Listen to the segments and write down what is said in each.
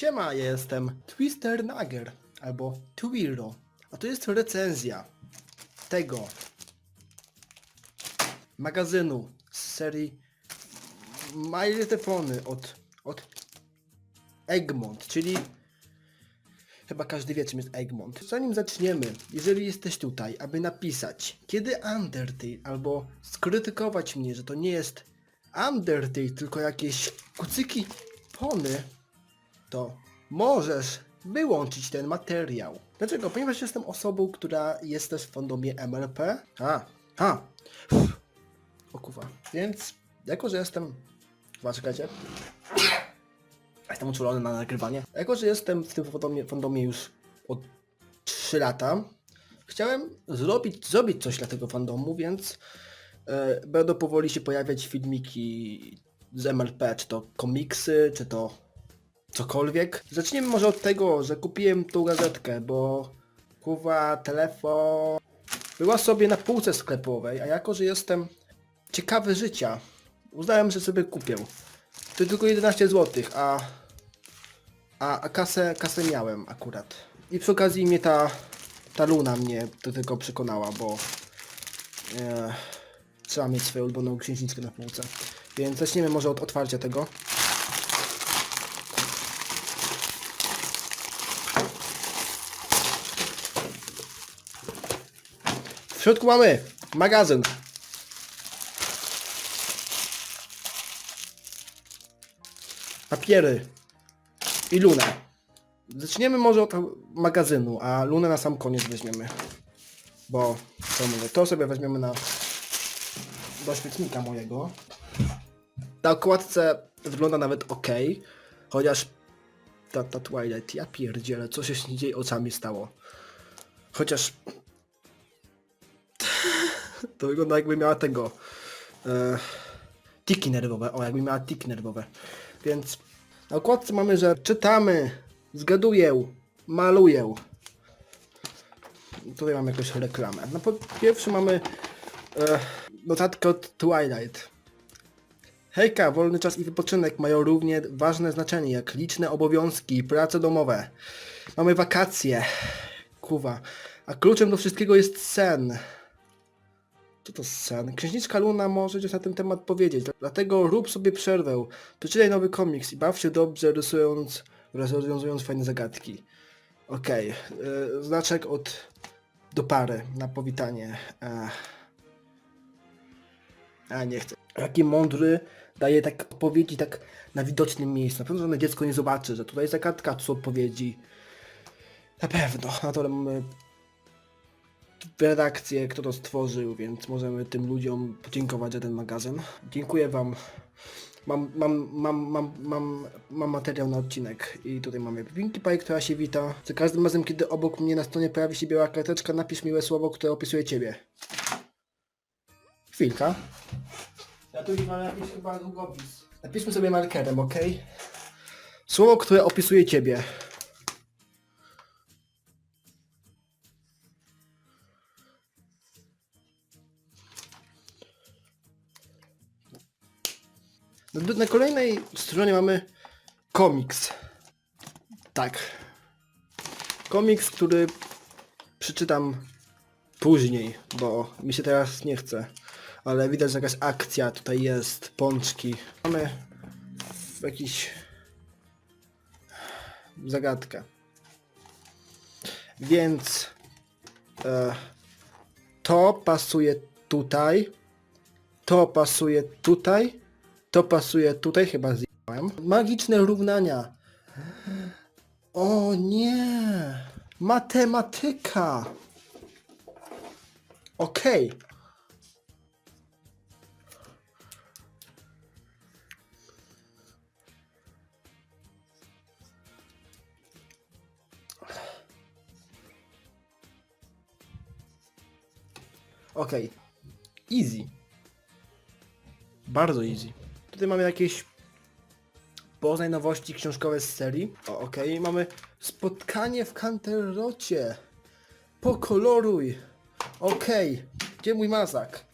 Siema, ja jestem Twister Nagger albo Twiro, a to jest recenzja tego magazynu z serii Pony od, od Egmont, czyli chyba każdy wie czym jest Egmont. Zanim zaczniemy, jeżeli jesteś tutaj, aby napisać kiedy Undertale albo skrytykować mnie, że to nie jest Undertale, tylko jakieś kucyki pony, to możesz wyłączyć ten materiał. Dlaczego? Ponieważ jestem osobą, która jest też w fandomie MLP. A, a. O kuwa. Więc, jako że jestem... Chyba czekajcie. Jestem uczulony na nagrywanie. Jako, że jestem w tym fandomie, fandomie już od 3 lata, chciałem zrobić, zrobić coś dla tego fandomu, więc e, będą powoli się pojawiać filmiki z MLP, czy to komiksy, czy to cokolwiek. Zaczniemy może od tego, że kupiłem tą gazetkę, bo kuwa telefon była sobie na półce sklepowej, a jako, że jestem ciekawy życia, uznałem, że sobie kupię. To tylko 11 zł, a, a, a kasę, kasę miałem akurat. I przy okazji mnie ta, ta Luna mnie do tego przekonała, bo e, trzeba mieć swoją ulubioną księżniczkę na półce. Więc zaczniemy może od otwarcia tego. W środku mamy magazyn. Papiery i lunę. Zaczniemy może od magazynu, a lunę na sam koniec weźmiemy. Bo co mówię, to sobie weźmiemy na do świetnika mojego. Na okładce wygląda nawet ok, chociaż ta, ta Twilight, ja pierdzielę, co się z niej oczami stało. Chociaż to wygląda jakby miała tego e, tiki nerwowe, o jakby miała tiki nerwowe. Więc na okładce mamy, że czytamy, zgaduję, maluję. Tutaj mamy jakąś reklamę. No po pierwsze mamy e, notatkę od Twilight. Hejka, wolny czas i wypoczynek mają równie ważne znaczenie jak liczne obowiązki i prace domowe. Mamy wakacje. Kuwa. A kluczem do wszystkiego jest sen. Co to sen? Księżniczka Luna może coś na ten temat powiedzieć, dlatego rób sobie przerwę, przeczytaj nowy komiks i baw się dobrze rysując oraz rozwiązując fajne zagadki. Okej, okay. znaczek od do pary na powitanie. Ech. A nie chcę. Jaki mądry daje tak odpowiedzi tak na widocznym miejscu. Na pewno żadne dziecko nie zobaczy, że tutaj jest zagadka, tu są odpowiedzi. Na pewno. Na to mamy redakcję, kto to stworzył, więc możemy tym ludziom podziękować za ten magazyn. Dziękuję Wam. Mam, mam, mam, mam, mam, mam materiał na odcinek i tutaj mamy Pinkie Pie, która się wita. Za każdym razem, kiedy obok mnie na stronie pojawi się biała karteczka, napisz miłe słowo, które opisuje Ciebie. Chwilka. Ja tu już mam jakiś chyba długopis. Napiszmy sobie markerem, ok? Słowo, które opisuje Ciebie. Na, kolejnej stronie mamy komiks. Tak. Komiks, który przeczytam później, bo mi się teraz nie chce. Ale widać, że jakaś akcja tutaj jest, pączki. Mamy jakiś zagadkę. Więc e, to pasuje tutaj, to pasuje tutaj, to pasuje tutaj, chyba zjechałem. Magiczne równania. O nie! Matematyka! Okej. Okej. Easy. Bardzo easy. Tutaj mamy jakieś poznaj nowości książkowe z serii. O, okej. Mamy spotkanie w Canterlocie. Pokoloruj. Okej. Gdzie mój mazak?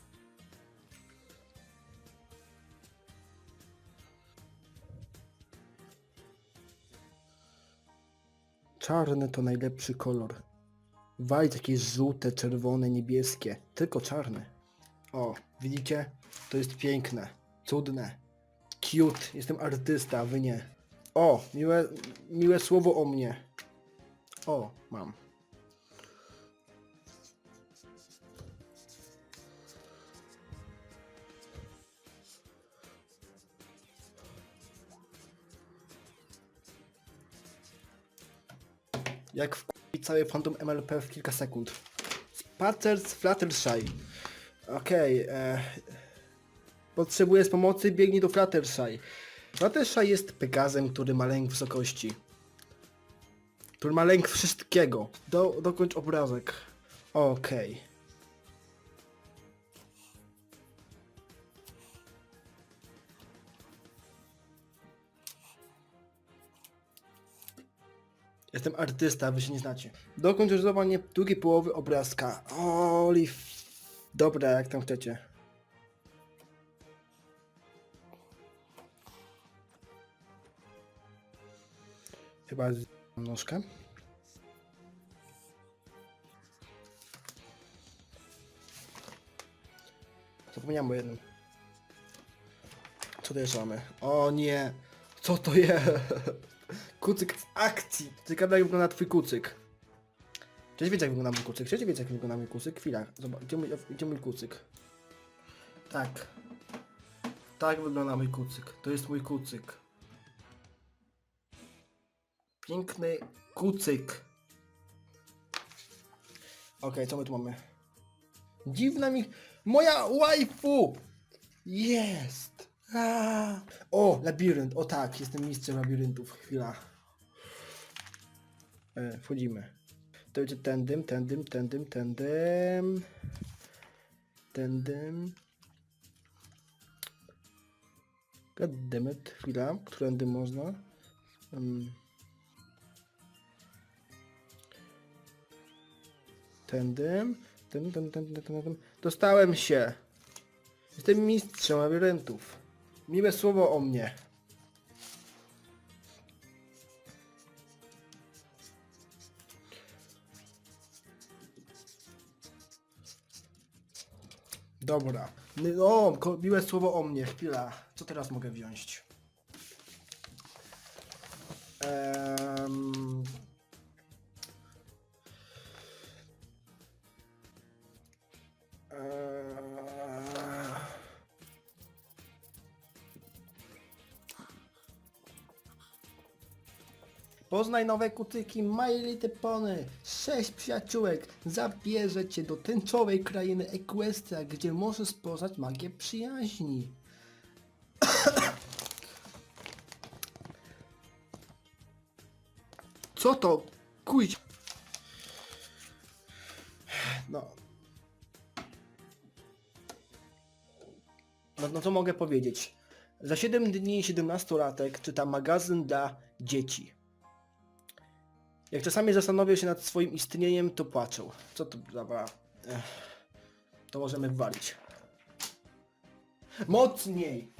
Czarny to najlepszy kolor. Walić jakieś żółte, czerwone, niebieskie. Tylko czarny. O, widzicie? To jest piękne. Cudne. Cute. Jestem artysta, wy nie. O, miłe, miłe słowo o mnie. O, mam. Jak wkupić cały Phantom MLP w kilka sekund. Spacer z Fluttershy. Okej. e, Potrzebujesz pomocy? Biegnij do Fluttershy. Fluttershy jest Pegazem, który ma lęk wysokości. Który ma lęk wszystkiego. Do, dokończ obrazek. Okej. Jestem artysta, wy się nie znacie. Dokończ rysowanie drugiej połowy obrazka. Oli... Dobra, jak tam chcecie. Chyba z nóżkę. Zapomniałem o jednym. Co jeszcze mamy? O nie! Co to jest? Kucyk w akcji! Ciekawe jak wygląda twój kucyk. Cześć wiecie jak wygląda mój kucyk? Cześć wiecie jak wygląda mój kucyk? Chwila, zobacz, gdzie mój, gdzie mój kucyk? Tak. Tak wygląda mój kucyk. To jest mój kucyk. Piękny kucyk. Okej, co my tu mamy? Dziwna mi... Moja waifu! Jest! O, labirynt. O tak, jestem mistrzem labiryntów. Chwila. E, wchodzimy. To będzie tędym, tędym, tędym, tędym. Tędym. Goddammit, chwila. Którędy można? Um. Tędym. Tędym, tędym, tędym, tędym. Dostałem się. Jestem mistrzem labiryntów. Miłe słowo o mnie. Dobra. Ko- miłe słowo o mnie. Chwila. Co teraz mogę wziąć? Poznaj nowe kutyki My Little Pony. Sześć przyjaciółek zabierze cię do tęczowej krainy Equestria, gdzie możesz poznać magię przyjaźni. Co to? Kuj... No. No, no co mogę powiedzieć? Za 7 dni 17-latek czyta magazyn dla dzieci. Jak czasami zastanowię się nad swoim istnieniem, to płaczę. Co to. Ech. To możemy walić. Mocniej!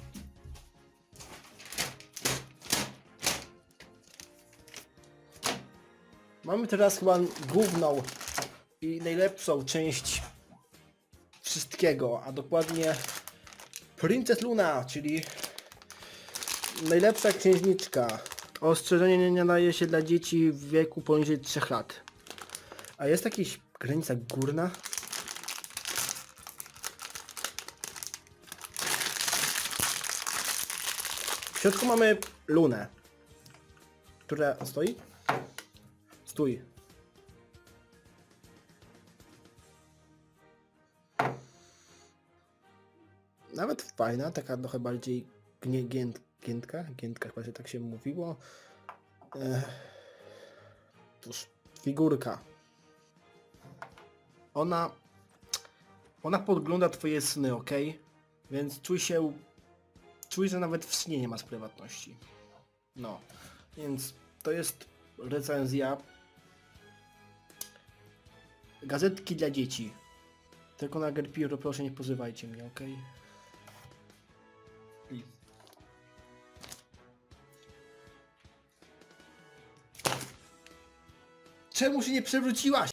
Mamy teraz chyba główną i najlepszą część wszystkiego, a dokładnie Princess Luna, czyli najlepsza księżniczka. Ostrzeżenie nie nadaje się dla dzieci w wieku poniżej 3 lat. A jest jakaś granica górna? W środku mamy lunę, która stoi. Stój. Nawet fajna, taka trochę bardziej gnie, gięt, giętka, giętka chyba się tak się mówiło. Cóż, figurka. Ona, ona podgląda twoje sny, ok? Więc czuj się, czuj, że nawet w śnie nie masz prywatności. No, więc to jest recenzja gazetki dla dzieci. Tylko na Gerpiro proszę nie pozywajcie mnie, ok? Czemu się nie przewróciłaś?